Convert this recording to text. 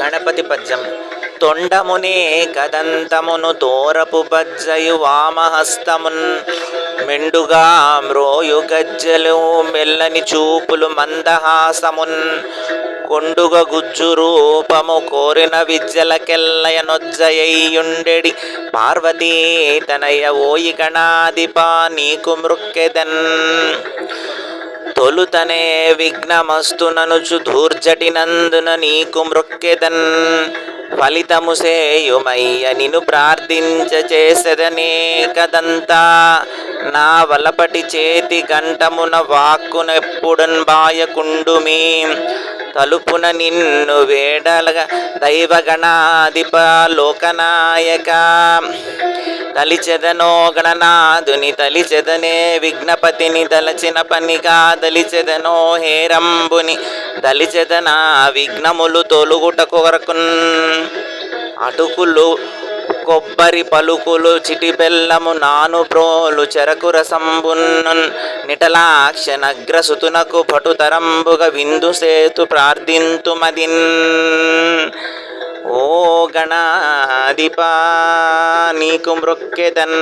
గణపతి పద్యం. తొండమునే కదంతమును తోరపు బజ్జయు వామహస్తమున్. మెండుగా మ్రోయు గజ్జలు మెల్లని చూపులు మందహాసమున్. కొండుగ గుజ్జు రూపము కోరిన విద్యలకెల్లయ నొజ్జయ్యుండెడి పార్వతీ తనయ ఓయి గణాధిపా నీకు మృక్కెదన్. తొలుతనే విఘ్నమస్తుననుచు ధూర్జటినందున నీకు మృక్కెదన్. ఫలితము సేయుమయ్య నిను ప్రార్థించ చేసెదనే కదంతా. నా వలపటి చేతి గంటమున వాక్కునెప్పుడన్ బాయకుండుమి. తలుపున నిన్ను వేడలగ దైవగణాధిప లోకనాయక. తలిచెదనో గణనాథుని తలిచెదనే విఘ్నపతిని దలచిన పనిగా దలిచెదనో హేరంబుని దలిచెదన విఘ్నములు తొలుగుట కొరకున్ అటుకులు కొబ్బరి పలుకులు చిటి బెల్లము నాను ప్రోలు చెరకు రసంబున్నున్ నిటలాక్ష నగ్రసుతునకు పటుతరంబుగ విందు సేతు ప్రార్థింతుమదిన్. గణాధిపా నీకు మృక్కెదన్